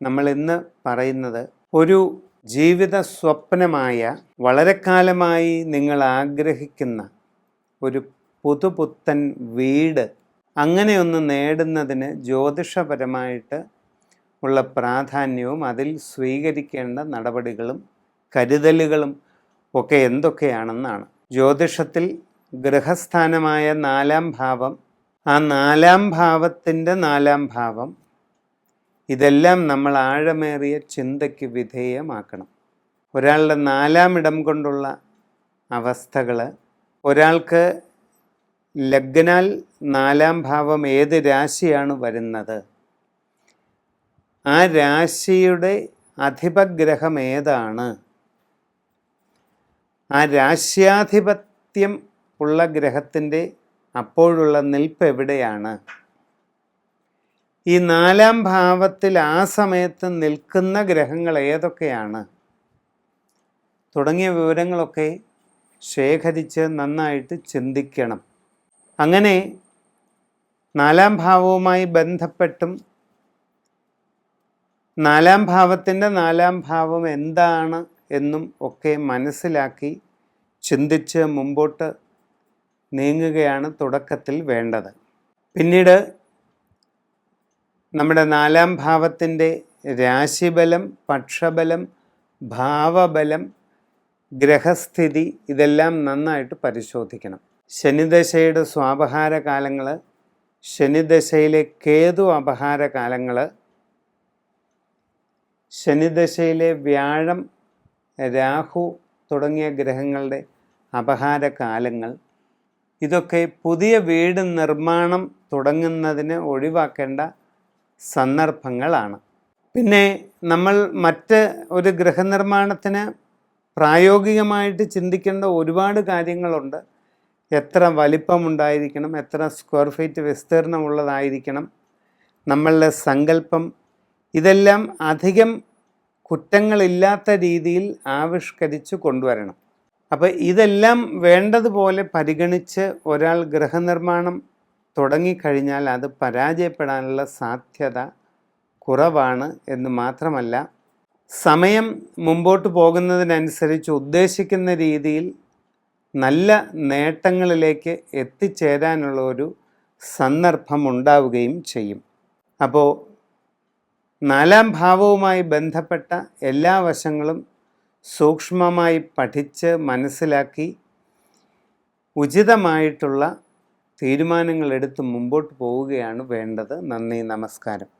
നമ്മൾ ഇന്ന് പറയുന്നത് ഒരു ജീവിത സ്വപ്നമായ വളരെ കാലമായി നിങ്ങൾ ആഗ്രഹിക്കുന്ന ഒരു പുതുപുത്തൻ വീട് അങ്ങനെയൊന്ന് നേടുന്നതിന് ജ്യോതിഷപരമായിട്ട് ഉള്ള പ്രാധാന്യവും അതിൽ സ്വീകരിക്കേണ്ട നടപടികളും കരുതലുകളും ഒക്കെ എന്തൊക്കെയാണെന്നാണ്. ജ്യോതിഷത്തിൽ ഗൃഹസ്ഥാനമായ നാലാം ഭാവം ആ നാലാം ഭാവത്തിന്റെ നാലാം ഭാവം ഇതെല്ലാം നമ്മൾ ആഴമേറിയ ചിന്തയ്ക്ക് വിധേയമാക്കണം. ഒരാളുടെ നാലാം ഇടം കൊണ്ടുള്ള അവസ്ഥകൾ ഒരാൾക്ക് ലഗ്നാൽ നാലാം ഭാവം ഏത് രാശിയാണ് വരുന്നത്? ആ രാശിയുടെ അധിപഗ്രഹം ഏതാണ്? ആ രാശ്യാധിപത്യം ഉള്ള ഗ്രഹത്തിന്റെ അപ്പോഴുള്ള നിൽപ്പ് എവിടെയാണ്? ഈ നാലാം ഭാവത്തിൽ ആ സമയത്ത് നിൽക്കുന്ന ഗ്രഹങ്ങൾ ഏതൊക്കെയാണ്? തുടങ്ങിയ വിവരങ്ങളൊക്കെ ശേഖരിച്ച് നന്നായിട്ട് ചിന്തിക്കണം. അങ്ങനെ നാലാം ഭാവവുമായി ബന്ധപ്പെട്ടും നാലാം ഭാവത്തിന്റെ നാലാം ഭാവം എന്താണ് എന്നും ഒക്കെ മനസ്സിലാക്കി ചിന്തിച്ച് മുമ്പോട്ട് നീങ്ങുകയാണ് തുടക്കത്തിൽ വേണ്ടത്. പിന്നീട് നമ്മുടെ നാലാം ഭാവത്തിന്റെ രാശിബലം പക്ഷബലം ഭാവബലം ഗ്രഹസ്ഥിതി ഇതെല്ലാം നന്നായിട്ട് പരിശോധിക്കണം. ശനിദശയുടെ സ്വാപഹാര കാലങ്ങൾ ശനിദശയിലെ കേതു അപഹാര കാലങ്ങൾ ശനിദശയിലെ വ്യാഴം രാഹു തുടങ്ങിയ ഗ്രഹങ്ങളുടെ അപഹാര കാലങ്ങൾ ഇതൊക്കെ പുതിയ വീട് നിർമ്മാണം തുടങ്ങുന്നതിന് ഒഴിവാക്കേണ്ട സന്ദർഭങ്ങളാണ്. പിന്നെ നമ്മൾ മറ്റ് ഒരു ഗൃഹനിർമ്മാണത്തിന് പ്രായോഗികമായിട്ട് ചിന്തിക്കേണ്ട ഒരുപാട് കാര്യങ്ങളുണ്ട്. എത്ര വലിപ്പമുണ്ടായിരിക്കണം എത്ര സ്ക്വയർ ഫീറ്റ് വിസ്തീർണമുള്ളതായിരിക്കണം നമ്മളുടെ സങ്കല്പം. ഇതെല്ലാം അധികം കുറ്റങ്ങളില്ലാത്ത രീതിയിൽ ആവിഷ്കരിച്ച് കൊണ്ടുവരണം. അപ്പോൾ ഇതെല്ലാം വേണ്ടതുപോലെ പരിഗണിച്ച് ഒരാൾ ഗൃഹനിർമ്മാണം തുടങ്ങിക്കഴിഞ്ഞാൽ അത് പരാജയപ്പെടാനുള്ള സാധ്യത കുറവാണ് എന്ന് മാത്രമല്ല സമയം മുമ്പോട്ട് പോകുന്നതിനനുസരിച്ച് ഉദ്ദേശിക്കുന്ന രീതിയിൽ നല്ല നേട്ടങ്ങളിലേക്ക് എത്തിച്ചേരാനുള്ള ഒരു സന്ദർഭം ഉണ്ടാവുകയും ചെയ്യും. അപ്പോൾ നാലാം ഭാവവുമായി ബന്ധപ്പെട്ട എല്ലാ വശങ്ങളും സൂക്ഷ്മമായി പഠിച്ച് മനസ്സിലാക്കി ഉചിതമായിട്ടുള്ള തീരുമാനങ്ങൾ എടുത്ത് മുമ്പോട്ട് പോവുകയാണ് വേണ്ടത്. നന്ദി നമസ്കാരം.